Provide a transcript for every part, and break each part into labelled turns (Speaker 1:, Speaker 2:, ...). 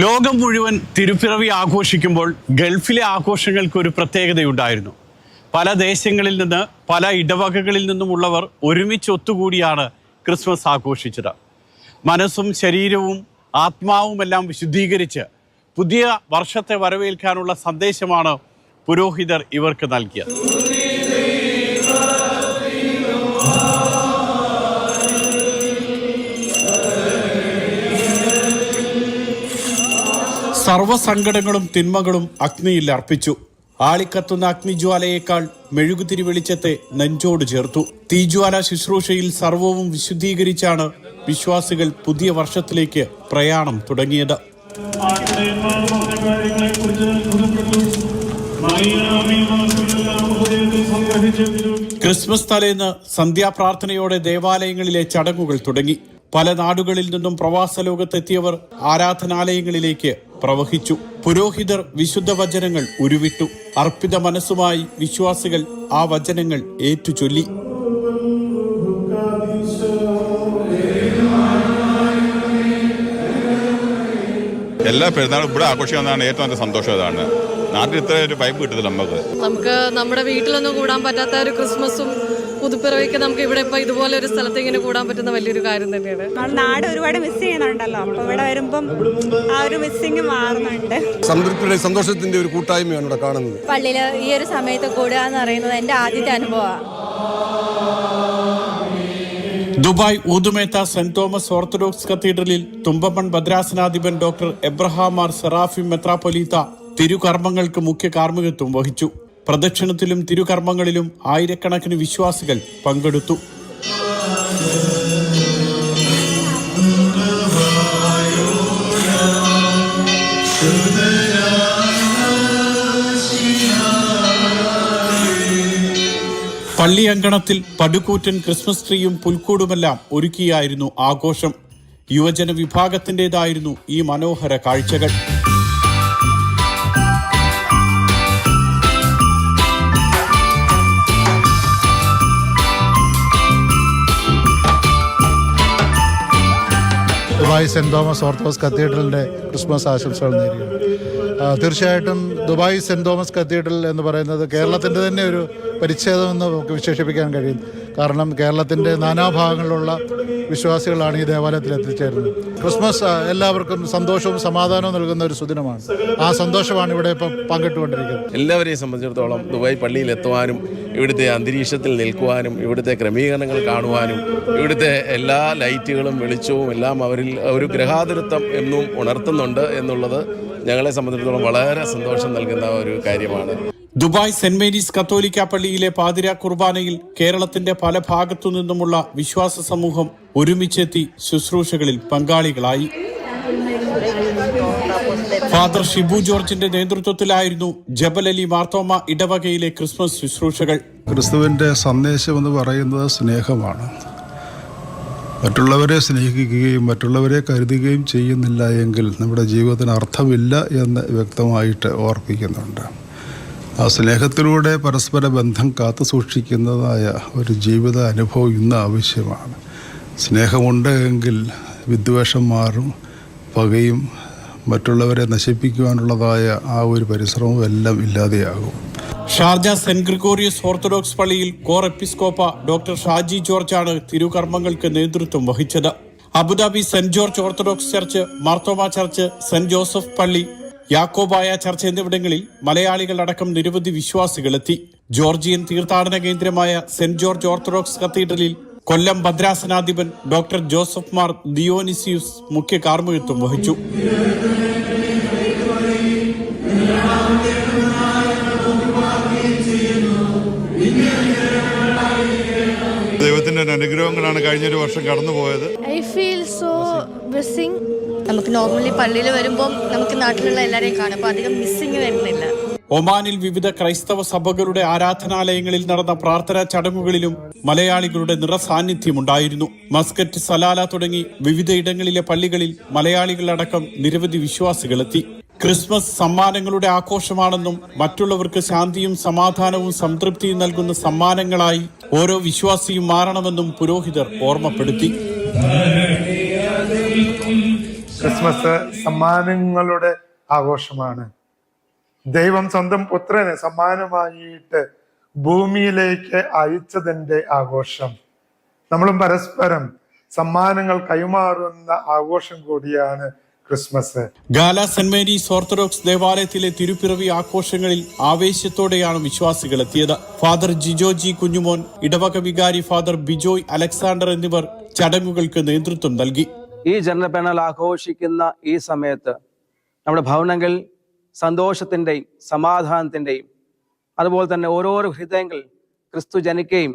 Speaker 1: ലോകം മുഴുവൻ തിരുപ്പിറവി ആഘോഷിക്കുമ്പോൾ ഗൾഫിലെ ആഘോഷങ്ങൾക്ക് ഒരു പ്രത്യേകതയുണ്ടായിരുന്നു. പല ദേശങ്ങളിൽ നിന്ന് പല ഇടവകകളിൽ നിന്നുമുള്ളവർ ഒരുമിച്ച് ഒത്തുകൂടിയാണ് ക്രിസ്മസ് ആഘോഷിച്ചത്. മനസ്സും ശരീരവും ആത്മാവുമെല്ലാം വിശുദ്ധീകരിച്ച് പുതിയ വർഷത്തെ വരവേൽക്കാനുള്ള സന്ദേശമാണ് പുരോഹിതർ ഇവർക്ക് നൽകിയത്. സർവസങ്കടങ്ങളും തിന്മകളും അഗ്നിയിൽ അർപ്പിച്ചു. ആളിക്കത്തുന്ന അഗ്നിജ്വാലയേക്കാൾ മെഴുകുതിരി വെളിച്ചത്തെ നെഞ്ചോട് ചേർത്തു. തീജ്വാല ശുശ്രൂഷയിൽ സർവവും വിശുദ്ധീകരിച്ചാണ് വിശ്വാസികൾ പുതിയ വർഷത്തിലേക്ക് പ്രയാണം തുടങ്ങിയത്. ക്രിസ്മസ് തലേന്ന് സന്ധ്യാപ്രാർത്ഥനയോടെ ദേവാലയങ്ങളിലെ ചടങ്ങുകൾ തുടങ്ങി. പല നാടുകളിൽ നിന്നും പ്രവാസ ലോകത്തെത്തിയവർ ആരാധനാലയങ്ങളിലേക്ക് പ്രവഹിച്ചു. പുരോഹിതർ വിശുദ്ധ വചനങ്ങൾ ഉരുവിട്ടു. അർപ്പിത മനസ്സുമായി വിശ്വാസികൾ ആ വചനങ്ങൾ ഏറ്റുചൊല്ലി.
Speaker 2: എല്ലാ പെരുന്നാളും ഇവിടെ ആഘോഷിക്കുന്നതാണ് ഏറ്റവും നല്ല സന്തോഷം അതാണ് നാട്ടിൽ ഇത്ര ഒരു വൈബ് കിട്ടത്തില്ല നമുക്ക്.
Speaker 3: നമുക്ക് നമ്മുടെ വീട്ടിലൊന്നും കൂടാൻ പറ്റാത്ത ഒരു ക്രിസ്മസും പുതുപ്പിറവിക്ക് നമുക്ക് ഇവിടെ ഇപ്പൊ ഇതുപോലെ ഒരു സ്ഥലത്ത് ഇങ്ങനെ കൂടാൻ പറ്റുന്ന വലിയൊരു കാര്യം തന്നെയാണ്.
Speaker 4: നമ്മൾ നാട് ഒരുപാട് മിസ് ചെയ്യുന്നുണ്ടല്ലോ. അപ്പൊ ഇവിടെ വരുമ്പം ആ ഒരു മിസ്സിങ് മാറുന്നുണ്ട്.
Speaker 5: സംതൃപ്തിയുടെ സന്തോഷത്തിന്റെ ഒരു കൂട്ടായ്മയാണ് ഇവിടെ കാണുന്നത്.
Speaker 6: പള്ളിയിൽ ഈ ഒരു സമയത്ത് കൂടുക എന്ന് പറയുന്നത് എന്റെ ആദ്യത്തെ അനുഭവമാണ്.
Speaker 1: Dubai Oud Metha saint Thomas Orthodox കത്തീഡ്രലിൽ തുമ്പമൺ ഭദ്രാസനാധിപൻ ഡോക്ടർ എബ്രഹാം മാർ സെറാഫിം മെത്രാപൊലീത്ത തിരുകർമ്മങ്ങൾക്ക് മുഖ്യ കാർമ്മികത്വം വഹിച്ചു. പ്രദക്ഷിണത്തിലും തിരുകർമ്മങ്ങളിലും ആയിരക്കണക്കിന് വിശ്വാസികൾ പങ്കെടുത്തു. പള്ളി അങ്കണത്തിൽ പടുകൂറ്റൻ ക്രിസ്മസ് ട്രീയും പുൽക്കൂടുമെല്ലാം ഒരുക്കിയായിരുന്നു ആഘോഷം. യുവജന വിഭാഗത്തിന്റെതായിരുന്നു ഈ മനോഹര കാഴ്ചകൾ.
Speaker 7: ദുബായ് സെന്റ് തോമസ് ഓർത്തഡോക്സ് കത്തീഡ്രലിന്റെ ക്രിസ്മസ് ആശംസകൾ നേരിടും തീർച്ചയായിട്ടും ദുബായ് സെന്റ് തോമസ് കത്തീഡ്രൽ എന്ന് പറയുന്നത് കേരളത്തിന്റെ തന്നെ ഒരു പരിച്ഛേദമെന്ന് നമുക്ക് വിശേഷിപ്പിക്കാൻ കഴിയും. കാരണം കേരളത്തിന്റെ നാനാഭാഗങ്ങളിലുള്ള വിശ്വാസികളാണ് ഈ ദേവാലയത്തിൽ എത്തിച്ചേരുന്നത്. ക്രിസ്മസ് എല്ലാവർക്കും സന്തോഷവും സമാധാനവും നൽകുന്ന ഒരു സുദിനമാണ്. ആ സന്തോഷമാണ് ഇവിടെ ഇപ്പം പങ്കിട്ടുകൊണ്ടിരിക്കുന്നത്.
Speaker 8: എല്ലാവരെയും സംബന്ധിച്ചിടത്തോളം ദുബായ് പള്ളിയിൽ എത്തുവാനും ഇവിടുത്തെ അന്തരീക്ഷത്തിൽ നിൽക്കുവാനും ഇവിടുത്തെ ക്രമീകരണങ്ങൾ കാണുവാനും ഇവിടുത്തെ എല്ലാ ലൈറ്റുകളും വെളിച്ചവും എല്ലാം അവരിൽ ഒരു ഗ്രഹാതുരത്വം എന്നും ഉണർത്തുന്നുണ്ട് എന്നുള്ളത് ഞങ്ങളെ സംബന്ധിച്ചിടത്തോളം വളരെ സന്തോഷം നൽകുന്ന ഒരു കാര്യമാണ്.
Speaker 1: ദുബായ് സെന്റ് മേരീസ് കത്തോലിക്ക പള്ളിയിലെ പാതിര കുർബാനയിൽ കേരളത്തിന്റെ പല ഭാഗത്തു നിന്നുമുള്ള വിശ്വാസ സമൂഹം ഒരുമിച്ചെത്തി ശുശ്രൂഷകളിൽ പങ്കാളികളായി. ഫാദർ ഷിബു ജോർജിന്റെ നേതൃത്വത്തിലായിരുന്നു ജബലലി മാർത്തോമ ഇടവകയിലെ ക്രിസ്മസ് ശുശ്രൂഷകൾ.
Speaker 9: ക്രിസ്തുവിന്റെ സന്ദേശം എന്ന് പറയുന്നത് സ്നേഹമാണ്. മറ്റുള്ളവരെ സ്നേഹിക്കുകയും മറ്റുള്ളവരെ കരുതുകയും ചെയ്യുന്നില്ല എങ്കിൽ നമ്മുടെ ജീവിതത്തിന് അർത്ഥമില്ല എന്ന് വ്യക്തമായിട്ട് ഓർപ്പിക്കുന്നുണ്ട്. ആ സ്നേഹത്തിലൂടെ പരസ്പര ബന്ധം കാത്തു സൂക്ഷിക്കുന്നതായ ഒരു ജീവിത അനുഭവം ഇന്ന് ആവശ്യമാണ്. സ്നേഹമുണ്ട് എങ്കിൽ വിദ്വേഷം മാറും പകയും മറ്റുള്ളവരെ നശിപ്പിക്കുവാനുള്ളതായ ആ ഒരു പരിശ്രമവും എല്ലാം ഇല്ലാതെയാകും.
Speaker 1: ഷാർജ സെന്റ് ഗ്രിഗോറിയസ് ഓർത്തഡോക്സ് പള്ളിയിൽ കോർ എപ്പിസ്കോപ്പ ഡോക്ടർ ഷാജി ജോർജാണ് തിരുകർമ്മങ്ങൾക്ക് നേതൃത്വം വഹിച്ചത്. Abu Dhabi Saint George Orthodox church Marthoma church Saint Joseph പള്ളി യാക്കോബായ ചർച്ച് എന്നിവിടങ്ങളിൽ മലയാളികൾ അടക്കം നിരവധി വിശ്വാസികളെത്തി. ജോർജിയൻ തീർത്ഥാടന കേന്ദ്രമായ സെന്റ് ജോർജ് ഓർത്തഡോക്സ് കത്തീഡ്രലിൽ കൊല്ലം ഭദ്രാസനാധിപൻ ഡോക്ടർ ജോസഫ് മാർ ദിയോനിസിയുസ് മുഖ്യ കാർമ്മികത്വം വഹിച്ചു.
Speaker 2: ദൈവത്തിന്റെ അനുഗ്രഹങ്ങളാണ് കഴിഞ്ഞൊരു വർഷം കടന്നുപോയത്.
Speaker 6: ഐ ഫീൽ സോ നമുക്ക് നോർമലി പള്ളിയിൽ വരുമ്പോൾ നമുക്ക് നാട്ടിലുള്ള എല്ലാവരെയും കാണും അപ്പോൾ അധികം മിസ്സിങ് വരുന്നില്ല.
Speaker 1: ഒമാനിൽ വിവിധ ക്രൈസ്തവ സഭകളുടെ ആരാധനാലയങ്ങളിൽ നടന്ന പ്രാർത്ഥനാ ചടങ്ങുകളിലും മലയാളികളുടെ നിറസാന്നിധ്യമുണ്ടായിരുന്നു. മസ്കറ്റ് സലാല തുടങ്ങി വിവിധ ഇടങ്ങളിലെ പള്ളികളിൽ മലയാളികളടക്കം നിരവധി വിശ്വാസികളെത്തി. ക്രിസ്മസ് സമ്മാനങ്ങളുടെ ആഘോഷമാണെന്നും മറ്റുള്ളവർക്ക് ശാന്തിയും സമാധാനവും സംതൃപ്തിയും നൽകുന്ന സമ്മാനങ്ങളായി ഓരോ വിശ്വാസിയും മാറണമെന്നും പുരോഹിതർ ഓർമ്മപ്പെടുത്തി.
Speaker 10: ക്രിസ്മസ് സമ്മാനങ്ങളുടെ ആഘോഷമാണ് ദൈവം സ്വന്തം പുത്രനെ സമ്മാനമായിട്ട് ഭൂമിയിലേക്ക് അയച്ചതിന്റെ ആഘോഷം. നമ്മളും പരസ്പരം സമ്മാനങ്ങൾ കൈമാറുന്ന ആഘോഷം കൂടിയാണ് Christmas.
Speaker 1: Ghala Saint Mary's Orthodox ദേവാലയത്തിലെ തിരുപ്പിറവി ആഘോഷങ്ങളിൽ ആവേശത്തോടെയാണ് വിശ്വാസികൾ എത്തിയത്. ഫാദർ ജിജോ ജി കുഞ്ഞുമോൻ ഇടവക വികാരി ഫാദർ ബിജോയ് അലക്സാണ്ടർ എന്നിവർ ചടങ്ങുകൾക്ക് നേതൃത്വം നൽകി.
Speaker 11: ഈ ജനനപ്പെണൽ ആഘോഷിക്കുന്ന ഈ സമയത്ത് നമ്മുടെ ഭവനങ്ങൾ സന്തോഷത്തിന്റെയും സമാധാനത്തിന്റെയും അതുപോലെ തന്നെ ഓരോരോ ഹൃദയങ്ങൾ ക്രിസ്തു ജനിക്കുകയും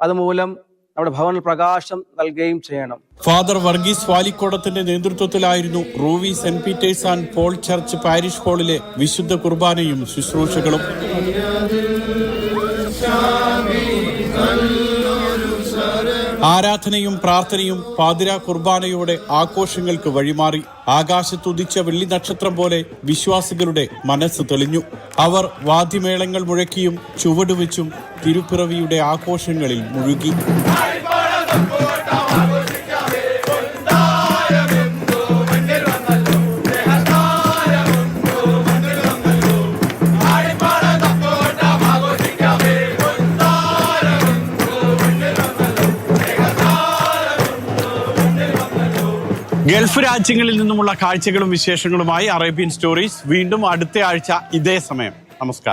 Speaker 11: അതുമൂലം നമ്മുടെ ഭവനിൽ പ്രകാശം നൽകുകയും ചെയ്യണം.
Speaker 1: ഫാദർ വർഗീസ് വാലിക്കോടത്തിന്റെ നേതൃത്വത്തിലായിരുന്നു Ruwi Saint Peter's and Paul church parish ഹാളിലെ വിശുദ്ധ കുർബാനയും ശുശ്രൂഷകളും. ആരാധനയും പ്രാർത്ഥനയും പാതിര കുർബാനയോടെ ആഘോഷങ്ങൾക്ക് വഴിമാറി ആകാശത്തുദിച്ച വെള്ളി നക്ഷത്രം പോലെ വിശ്വാസികളുടെ മനസ്സ് തെളിഞ്ഞു. അവർ വാദ്യമേളങ്ങൾ മുഴക്കിയും ചുവടുവെച്ചും തിരുപ്പിറവിയുടെ ആഘോഷങ്ങളിൽ മുഴുകി. ഗൾഫ് രാജ്യങ്ങളിൽ നിന്നുമുള്ള കാഴ്ചകളും വിശേഷങ്ങളുമായി അറേബ്യൻ സ്റ്റോറീസ് വീണ്ടും അടുത്ത ആഴ്ച ഇതേ സമയം. നമസ്കാരം.